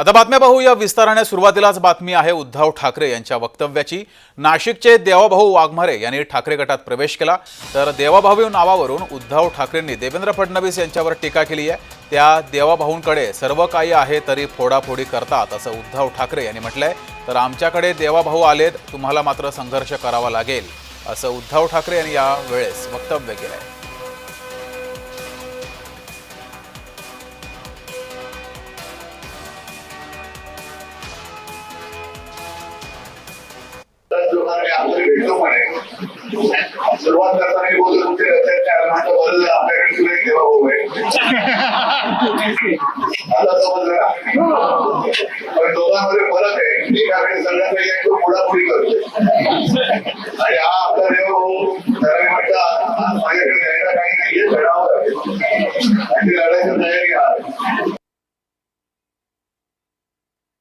आता बातम्या पाहूया विस्ताराने सुरुवातीलाच बातमी आहे उद्धव ठाकरे यांच्या वक्तव्याची. नाशिकचे देवाभाऊ वाघमारे यांनी ठाकरे गटात प्रवेश केला. तर देवाभाऊ नावावरून उद्धव ठाकरेंनी देवेंद्र फडणवीस यांच्यावर टीका केली आहे. त्या देवाभाऊंकडे सर्व काही आहे तरी फोडाफोडी करतात असं उद्धव ठाकरे यांनी म्हटलंय. तर आमच्याकडे देवाभाऊ आलेत तुम्हाला मात्र संघर्ष करावा लागेल असं उद्धव ठाकरे यांनी या वेळेस वक्तव्य केलं आहे सुरुवात करताना मी बोलतो तुमचे म्हणतो आरमाचं बदल आपल्याकडे सुद्धा एक देवा भाऊ आहे. आता समजलं पण दोघांमध्ये फरक आहे. एकाकडे सगळ्यांना एक तो पुढापुढी करतो आणि हा आपला देवा भाऊ त्याला मी म्हटलं माझ्याकडे द्यायला काही नाहीये लढावं लागेल आणि ती लढायची तयारी आहे.